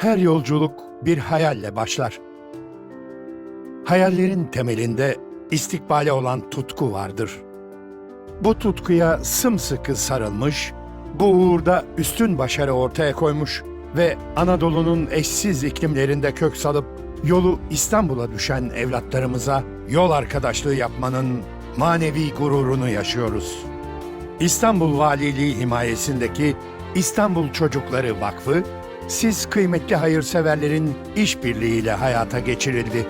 Her yolculuk bir hayalle başlar. Hayallerin temelinde istikbale olan tutku vardır. Bu tutkuya sımsıkı sarılmış, bu uğurda üstün başarı ortaya koymuş ve Anadolu'nun eşsiz iklimlerinde kök salıp yolu İstanbul'a düşen evlatlarımıza yol arkadaşlığı yapmanın manevi gururunu yaşıyoruz. İstanbul Valiliği himayesindeki İstanbul Çocukları Vakfı, siz kıymetli hayırseverlerin işbirliğiyle hayata geçirildi.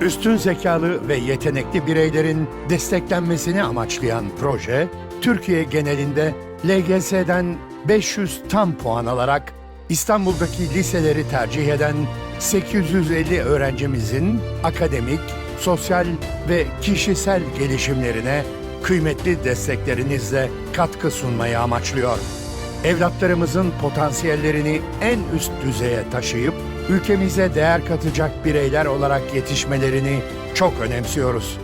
Üstün zekalı ve yetenekli bireylerin desteklenmesini amaçlayan proje, Türkiye genelinde LGS'den 500 tam puan alarak İstanbul'daki liseleri tercih eden 850 öğrencimizin akademik, sosyal ve kişisel gelişimlerine kıymetli desteklerinizle katkı sunmayı amaçlıyor. Evlatlarımızın potansiyellerini en üst düzeye taşıyıp ülkemize değer katacak bireyler olarak yetişmelerini çok önemsiyoruz.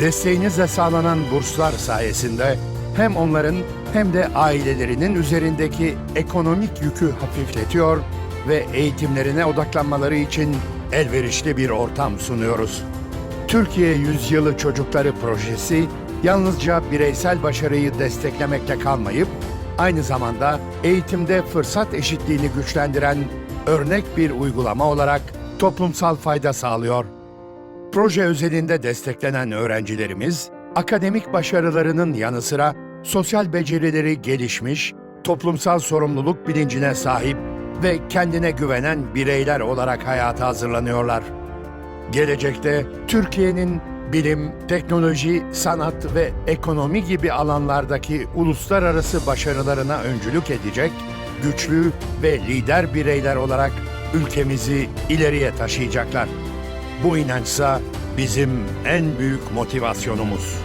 Desteğinizle sağlanan burslar sayesinde hem onların hem de ailelerinin üzerindeki ekonomik yükü hafifletiyor ve eğitimlerine odaklanmaları için elverişli bir ortam sunuyoruz. Türkiye Yüzyılı Çocukları Projesi yalnızca bireysel başarıyı desteklemekle kalmayıp aynı zamanda eğitimde fırsat eşitliğini güçlendiren örnek bir uygulama olarak toplumsal fayda sağlıyor. Proje özelinde desteklenen öğrencilerimiz, akademik başarılarının yanı sıra sosyal becerileri gelişmiş, toplumsal sorumluluk bilincine sahip ve kendine güvenen bireyler olarak hayata hazırlanıyorlar. Gelecekte Türkiye'nin bilim, teknoloji, sanat ve ekonomi gibi alanlardaki uluslararası başarılarına öncülük edecek güçlü ve lider bireyler olarak ülkemizi ileriye taşıyacaklar. Bu inançsa bizim en büyük motivasyonumuz.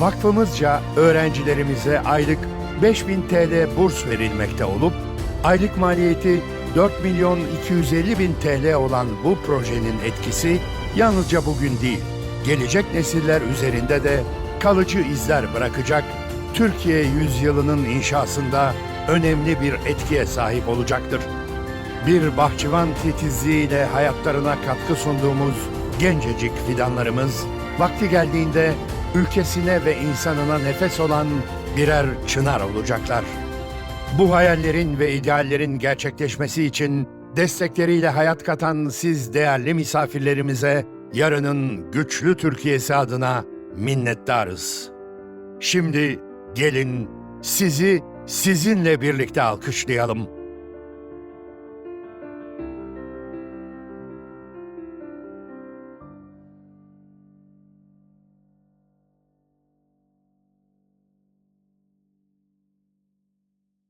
Vakfımızca öğrencilerimize aylık 5000 TL burs verilmekte olup, aylık maliyeti 4 milyon 250 bin TL olan bu projenin etkisi yalnızca bugün değil, gelecek nesiller üzerinde de kalıcı izler bırakacak, Türkiye yüzyılının inşasında önemli bir etkiye sahip olacaktır. Bir bahçıvan titizliğiyle hayatlarına katkı sunduğumuz gencecik fidanlarımız, vakti geldiğinde ülkesine ve insanına nefes olan birer çınar olacaklar. Bu hayallerin ve ideallerin gerçekleşmesi için destekleriyle hayat katan siz değerli misafirlerimize yarının güçlü Türkiye'si adına minnettarız. Şimdi gelin sizi sizinle birlikte alkışlayalım.